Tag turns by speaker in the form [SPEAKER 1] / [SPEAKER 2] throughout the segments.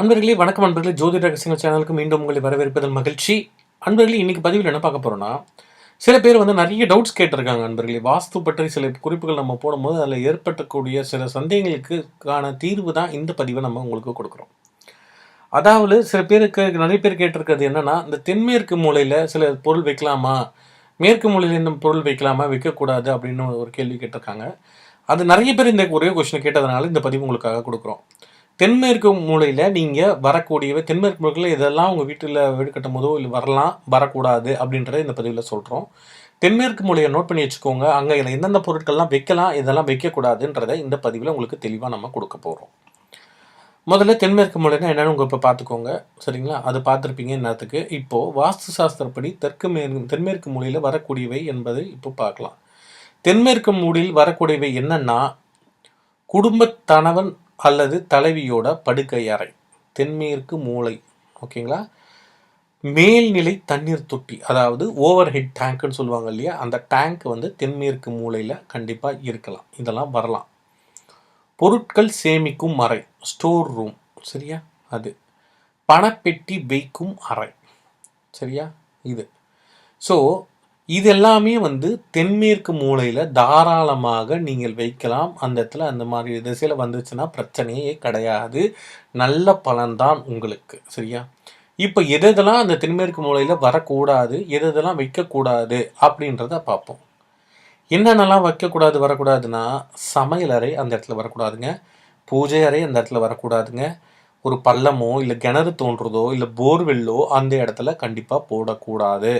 [SPEAKER 1] அன்பர்களே வணக்கம் அன்பர்களே. ஜோதிட ரகசியங்கள் சேனலுக்கு மீண்டும் உங்களை வரவேற்பதில் மகிழ்ச்சி. அன்பர்களே இன்னைக்கு பதிவில் என்ன பார்க்க போறோம்னா சில பேர் வந்து நிறைய டவுட்ஸ் கேட்டிருக்காங்க அன்பர்களே. வாஸ்து பற்றி சில குறிப்புகள் நம்ம போடும்போது அதில் ஏற்பட்டக்கூடிய சில சந்தேகங்களுக்கான தீர்வு தான் இந்த பதிவை நம்ம உங்களுக்கு கொடுக்குறோம். அதாவது சில பேருக்கு நிறைய பேர் கேட்டிருக்கிறது என்னன்னா இந்த தென்மேற்கு மூலையில் சில பொருள் வைக்கலாமா? மேற்கு மூலையில் இந்த பொருள் வைக்கலாமா? வைக்கக்கூடாது அப்படின்னு ஒரு கேள்வி கேட்டிருக்காங்க. அது நிறைய பேர் இந்த ஒரே கொஸ்டின் கேட்டதுனால இந்த பதிவு உங்களுக்காக கொடுக்குறோம். தென்மேற்கு மூலையில் நீங்கள் வரக்கூடியவை தென்மேற்கு மூலையில் இதெல்லாம் உங்கள் வீட்டில் வீடு கட்டும் போதோ இல்லை வரலாம் வரக்கூடாது அப்படின்றத இந்த பதிவில் சொல்கிறோம் தென்மேற்கு மூலையை நோட் பண்ணி வச்சுக்கோங்க. அங்கே இதில் எந்தெந்த பொருட்கள்லாம் வைக்கலாம் இதெல்லாம் வைக்கக்கூடாதுன்றதை இந்த பதிவில் உங்களுக்கு தெளிவாக நம்ம கொடுக்க போகிறோம் முதல்ல தென்மேற்கு மூலைனா என்னென்னு உங்கள் இப்போ பார்த்துக்கோங்க. சரிங்களா? அது பார்த்துருப்பீங்க என்னத்துக்கு இப்போது வாஸ்து சாஸ்திரப்படி தெற்கு மேற்கு தென்மேற்கு மூலையில் வரக்கூடியவை என்பதை இப்போ பார்க்கலாம். தென்மேற்கு மூலையில் வரக்கூடியவை என்னென்னா குடும்பத்தனவன் அல்லது தலைவியோட படுக்கை அறை தென்மேற்கு மூலை ஓகேங்களா? மேல்நிலை தண்ணீர் தொட்டி அதாவது ஓவர் ஹெட் டேங்க்னு சொல்லுவாங்க இல்லையா? அந்த டேங்க் வந்து தென்மேற்கு மூலையில் கண்டிப்பாக இருக்கலாம். இதெல்லாம் வரலாம். பொருட்கள் சேமிக்கும் அறை ஸ்டோர் ரூம் சரியா? அது. பணப்பெட்டி வைக்கும் அறை சரியா? இது. ஸோ இது எல்லாமே வந்து தென்மேற்கு மூலையில் தாராளமாக நீங்கள் வைக்கலாம். அந்த இடத்துல அந்த மாதிரி திசையில் வந்துச்சுன்னா பிரச்சனையே கிடையாது. நல்ல பலன்தான் உங்களுக்கு. சரியா? இப்போ எது எதெல்லாம் அந்த தென்மேற்கு மூலையில் வரக்கூடாது எது எதெல்லாம் வைக்கக்கூடாது அப்படின்றத பார்ப்போம். என்னென்னலாம் வைக்கக்கூடாது வரக்கூடாதுன்னா சமையலறை அந்த இடத்துல வரக்கூடாதுங்க. பூஜை அறை அந்த இடத்துல வரக்கூடாதுங்க. ஒரு பள்ளமோ இல்லை கிணறு தோன்றுறதோ இல்லை போர்வெல்லோ அந்த இடத்துல கண்டிப்பாக போடக்கூடாது.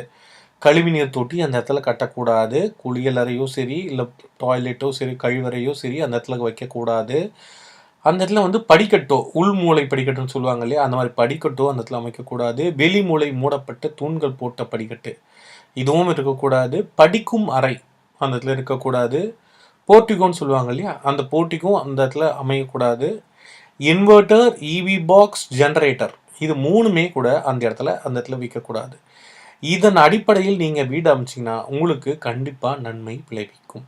[SPEAKER 1] கழிவுநீர் தொட்டி அந்த இடத்துல கட்டக்கூடாது. குளியல் அறையோ சரி இல்லை டாய்லெட்டோ சரி கழிவறையோ சரி அந்த இடத்துல வைக்கக்கூடாது. அந்த இடத்துல வந்து படிக்கட்டோ உள் மூளை படிக்கட்டுன்னு சொல்லுவாங்க இல்லையா? அந்த மாதிரி படிக்கட்டோ அந்த இடத்துல அமைக்கக்கூடாது. வெளி மூளை மூடப்பட்ட தூண்கள் போட்ட படிக்கட்டு இதுவும் இருக்கக்கூடாது. படிக்கும் அறை அந்த இடத்துல இருக்கக்கூடாது. போர்ட்டிகோன்னு சொல்லுவாங்க இல்லையா? அந்த போர்ட்டிக்கும் அந்த இடத்துல அமையக்கூடாது. இன்வெர்ட்டர் இவி பாக்ஸ் ஜென்ரேட்டர் இது மூணுமே கூட அந்த இடத்துல அந்த இடத்துல வைக்கக்கூடாது. இதன் அடிப்படையில் நீங்கள் வீடு அமைச்சிங்கன்னா உங்களுக்கு கண்டிப்பாக நன்மை விளைவிக்கும்.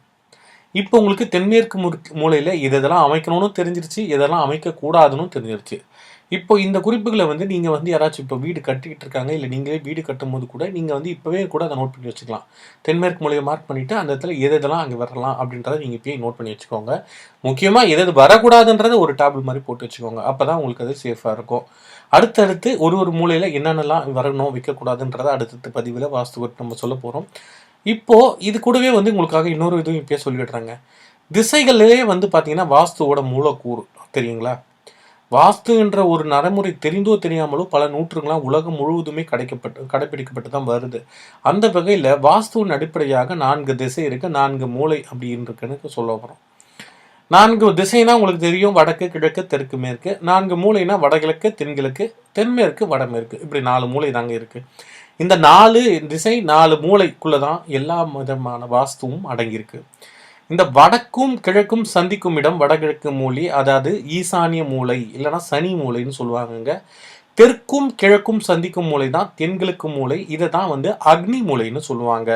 [SPEAKER 1] இப்போ உங்களுக்கு தென்மேற்கு மூலையில் இதெல்லாம் அமைக்கணும்னு தெரிஞ்சிருச்சு இதெல்லாம் அமைக்கக்கூடாதுன்னு தெரிஞ்சிருச்சு. இப்போ இந்த குறிப்புகளை வந்து நீங்கள் வந்து யாராச்சும் இப்போ வீடு கட்டிக்கிட்டு இருக்காங்க இல்லை நீங்களே வீடு கட்டும் போது கூட நீங்கள் வந்து இப்போவே கூட அதை நோட் பண்ணி வச்சுக்கலாம். தென்மேற்கு மூலையை மார்க் பண்ணிவிட்டு அந்த இடத்துல எது எதெல்லாம் அங்கே வரலாம் அப்படின்றத நீங்கள் இப்போயே நோட் பண்ணி வச்சுக்கோங்க. முக்கியமாக எது எது வரக்கூடாதுன்றத ஒரு டேபிள் மாதிரி போட்டு வச்சுக்கோங்க. அப்போ தான் உங்களுக்கு அது சேஃபாக இருக்கும். அடுத்தடுத்து ஒரு ஒரு மூலையில் என்னென்னலாம் வரணும் வைக்கக்கூடாதுன்றத அடுத்தடுத்த பதிவில் வாஸ்து நம்ம சொல்ல போகிறோம் இப்போது இது கூடவே வந்து உங்களுக்காக இன்னொரு இதுவும் இப்போயே சொல்லிடுறாங்க. திசைகளே வந்து பார்த்தீங்கன்னா வாஸ்துவோட மூலக்கூறு தெரியுங்களா? வாஸ்துன்ற ஒரு நடைமுறை தெரிந்தோ தெரியாமலோ பல நூற்றுங்களாம் உலகம் முழுவதுமே கிடைக்கப்பட்டு கடைபிடிக்கப்பட்டு தான் வருது. அந்த வகையில் வாஸ்துவின் அடிப்படையாக நான்கு திசை இருக்கு நான்கு மூளை அப்படின்னு இருக்குன்னு சொல்ல வரோம் நான்கு திசைனா உங்களுக்கு தெரியும் வடக்கு கிழக்கு தெற்கு மேற்கு. நான்கு மூளைனா வடகிழக்கு தென்கிழக்கு தென்மேற்கு வடமேற்கு. இப்படி நாலு மூளை தாங்க இருக்குது இந்த நாலு திசை நாலு மூளைக்குள்ளே தான் எல்லா விதமான வாஸ்துவும் அடங்கியிருக்கு. இந்த வடக்கும் கிழக்கும் சந்திக்கும் இடம் வடகிழக்கு மூலி அதாவது ஈசானிய மூலை இல்லைன்னா சனி மூலைன்னு சொல்லுவாங்கங்க. தெற்கும் கிழக்கும் சந்திக்கும் மூலை தான் தென்கிழக்கு மூலை. இதை தான் வந்து அக்னி மூலைன்னு சொல்லுவாங்க.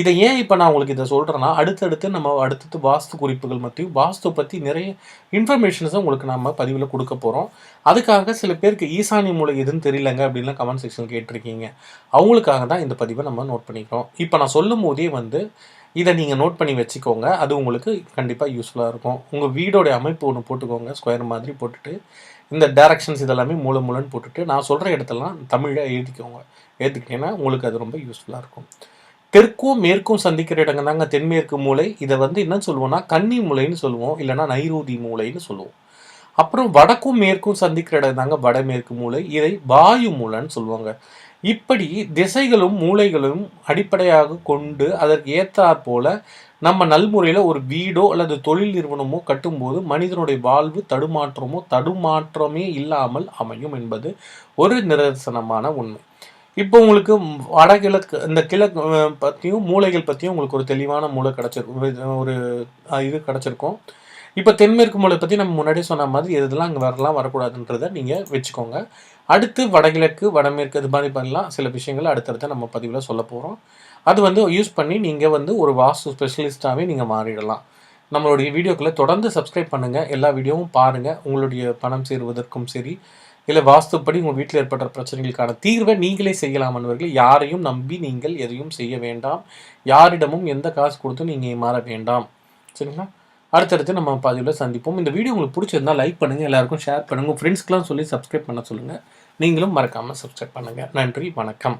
[SPEAKER 1] இதை ஏன் இப்போ நான் உங்களுக்கு இதை சொல்கிறேன்னா அடுத்தடுத்து நம்ம அடுத்தடுத்து வாஸ்து குறிப்புகள் மத்தியும் வாஸ்து பற்றி நிறைய இன்ஃபர்மேஷன்ஸை உங்களுக்கு நம்ம பதிவில் கொடுக்க போகிறோம் அதுக்காக சில பேருக்கு ஈசானி மூலை எதுன்னு தெரியலங்க அப்படின்லாம் கமெண்ட் செக்ஷன் கேட்டிருக்கீங்க. அவங்களுக்காக தான் இந்த பதிவை நம்ம நோட் பண்ணிக்கிறோம். இப்போ நான் சொல்லும் போதே வந்து இதை நீங்கள் நோட் பண்ணி வச்சுக்கோங்க. அது உங்களுக்கு கண்டிப்பாக யூஸ்ஃபுல்லாக இருக்கும். உங்கள் வீடோடைய அமைப்பு ஒன்று போட்டுக்கோங்க. ஸ்கொயர் மாதிரி போட்டுட்டு இந்த டேரக்ஷன்ஸ் இதெல்லாமே மூல மூலன்னு போட்டுட்டு நான் சொல்கிற இடத்தெல்லாம் தமிழில் எழுதிக்கோங்க. எழுதிக்கிட்டீங்கன்னா உங்களுக்கு அது ரொம்ப யூஸ்ஃபுல்லாக இருக்கும். தெற்கும் மேற்கும் சந்திக்கிற இடங்க தாங்க. தென்மேற்கு மூளை. இதை வந்து என்ன சொல்லுவோம்னா கன்னி மூளைன்னு சொல்லுவோம். இல்லைன்னா நைரூதி மூளைன்னு சொல்லுவோம். அப்புறம் வடக்கும் மேற்கும் சந்திக்கிற இடம் தாங்க வடமேற்கு மூளை. இதை வாயு மூளைன்னு சொல்லுவாங்க. இப்படி திசைகளும் மூளைகளும் அடிப்படையாக கொண்டு அதற்கு ஏற்றாற் போல நம்ம நல்முறையில் ஒரு வீடோ அல்லது தொழில் நிறுவனமோ கட்டும்போது மனிதனுடைய வாழ்வு தடுமாற்றமோ தடுமாற்றமே இல்லாமல் அமையும் என்பது ஒரு நிதர்சனமான உண்மை. இப்போ உங்களுக்கு வடகிழக்கு இந்த கிழக்கு பற்றியும் மூளைகள் பற்றியும் உங்களுக்கு ஒரு தெளிவான மூளை கிடச்சிருக்கும் ஒரு இது கிடச்சிருக்கும். இப்போ தென்மேற்கு மூலை பற்றி நம்ம முன்னாடியே சொன்ன மாதிரி எதுலாம் அங்கே வரலாம் வரக்கூடாதுன்றதை நீங்கள் வச்சுக்கோங்க. அடுத்து வடகிழக்கு வடமேற்கு இது மாதிரி பண்ணலாம். சில விஷயங்கள் அடுத்தடுத்த நம்ம பதிவில் சொல்ல போகிறோம் அது வந்து யூஸ் பண்ணி நீங்கள் வந்து ஒரு வாஸ்து ஸ்பெஷலிஸ்ட்டாகவே நீங்கள் மாறிடலாம். நம்மளுடைய வீடியோக்களை தொடர்ந்து சப்ஸ்கிரைப் பண்ணுங்கள் எல்லா வீடியோவும் பாருங்கள் உங்களுடைய பணம் சேருவதற்கும் சரி இல்லை வாஸ்துப்படி உங்கள் வீட்டில் ஏற்பட்ட பிரச்சனைகளுக்கான தீர்வை நீங்களே செய்யலாம் என்பவர்கள் யாரையும் நம்பி நீங்கள் எதையும் செய்ய வேண்டாம். யாரிடமும் எந்த காசு கொடுத்தும் நீங்கள் மாற வேண்டாம். சரிங்களா? அடுத்தடுத்து நம்ம பதிவில் சந்திப்போம். இந்த வீடியோ உங்களுக்கு பிடிச்சிருந்தா லைக் பண்ணுங்கள் எல்லாருக்கும் ஷேர் பண்ணுங்கள் ஃப்ரெண்ட்ஸ்க்கெலாம் சொல்லி சப்ஸ்கிரைப் பண்ண சொல்லுங்கள் நீங்களும் மறக்காமல் சப்ஸ்கிரைப் பண்ணுங்கள் நன்றி வணக்கம்.